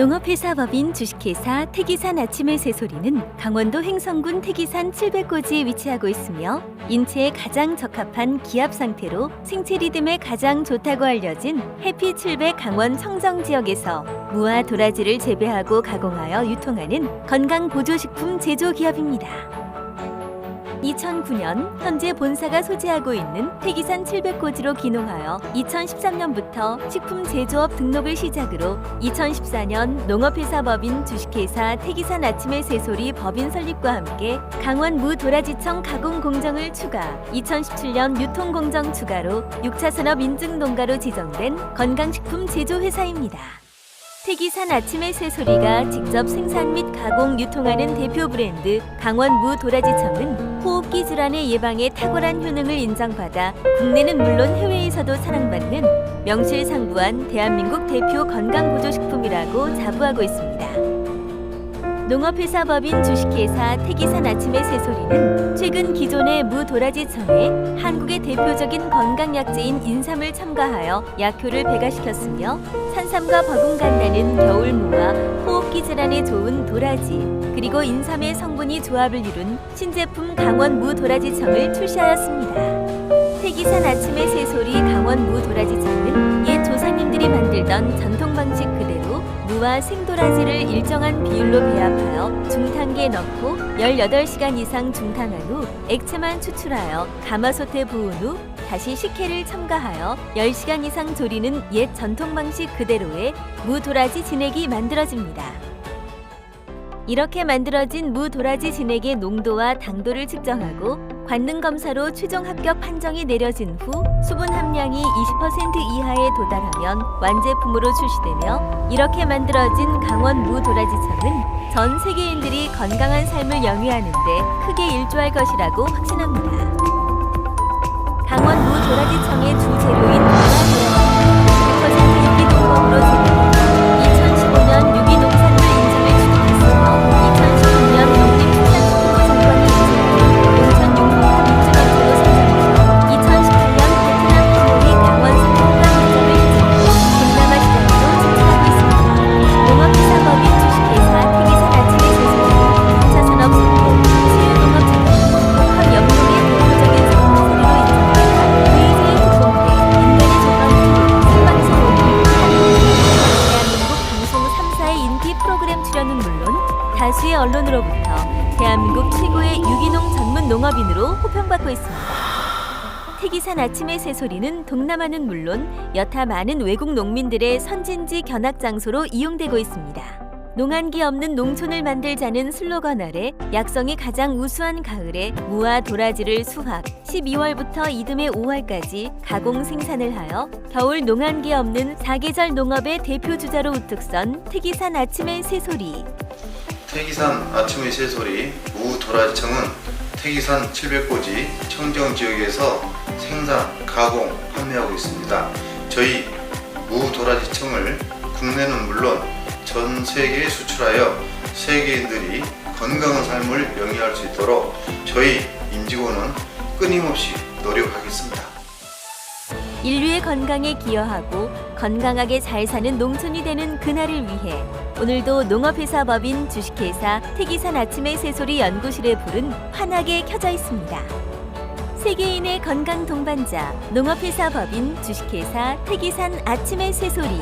농업회사 법인 주식회사 태기산 아침의 새소리는 강원도 횡성군 태기산 700고지에 위치하고 있으며 인체에 가장 적합한 기압 상태로 생체 리듬에 가장 좋다고 알려진 해피 700 강원 청정 지역에서 무와 도라지를 재배하고 가공하여 유통하는 건강 보조식품 제조 기업입니다. 2009년 현재 본사가 소재하고 있는 태기산 700고지로 기농하여 2013년부터 식품 제조업 등록을 시작으로 2014년 농업회사 법인 주식회사 태기산 아침의 새소리 법인 설립과 함께 강원 무 도라지청 가공 공정을 추가, 2017년 유통 공정 추가로 6차 산업 인증 농가로 지정된 건강식품 제조 회사입니다. 태기산 아침의 새소리가 직접 생산 및 가공 유통하는 대표 브랜드 강원 무 도라지청은 호흡기 질환의 예방에 탁월한 효능을 인정받아 국내는 물론 해외에서도 사랑받는 명실상부한 대한민국 대표 건강보조식품이라고 자부하고 있습니다. 농업회사 법인 주식회사 태기산 아침의 새소리는 최근 기존의 무도라지청에 한국의 대표적인 건강약재인 인삼을 첨가하여 약효를 배가시켰으며 산삼과 버금간다는 겨울무와 호흡기 질환에 좋은 도라지 그리고 인삼의 성분이 조합을 이룬 신제품 강원 무도라지청을 출시하였습니다. 태기산 아침의 새소리 강원 무도라지청은 옛 조상님들이 만들던 전통 방식 그대로 무와 생도라지를 일정한 비율로 배합하여 중탕기에 넣고 18시간 이상 중탕한 후 액체만 추출하여 가마솥에 부은 후 다시 식혜를 첨가하여 10시간 이상 조리는 옛 전통 방식 그대로의 무도라지 진액이 만들어집니다. 이렇게 만들어진 무도라지 진액의 농도와 당도를 측정하고 관능 검사로 최종 합격 판정이 내려진 후 수분 함량이 20% 이하에 도달하면 완제품으로 출시되며 이렇게 만들어진 강원 무도라지청은 전 세계인들이 건강한 삶을 영위하는 데 크게 일조할 것이라고 확신합니다. 강원 무도라지청의 주 재료 농업인으로 호평받고 있습니다. 태기산 아침의 새소리는 동남아는 물론 여타 많은 외국 농민들의 선진지 견학 장소로 이용되고 있습니다. 농한기 없는 농촌을 만들자는 슬로건 아래 약성이 가장 우수한 가을에 무와 도라지를 수확, 12월부터 이듬해 5월까지 가공 생산을 하여 겨울 농한기 없는 사계절 농업의 대표 주자로 우뚝 선 태기산 아침의 새소리. 태기산 아침의 새소리 무 도라지청은 태기산 700고지 청정 지역에서 생산, 가공, 판매하고 있습니다. 저희 무도라지청을 국내는 물론 전 세계에 수출하여 세계인들이 건강한 삶을 영위할 수 있도록 저희 임직원은 끊임없이 노력하겠습니다. 인류의 건강에 기여하고 건강하게 잘 사는 농촌이 되는 그날을 위해 오늘도 농업회사 법인 주식회사 태기산 아침의 새소리 연구실의 불은 환하게 켜져 있습니다. 세계인의 건강 동반자 농업회사 법인 주식회사 태기산 아침의 새소리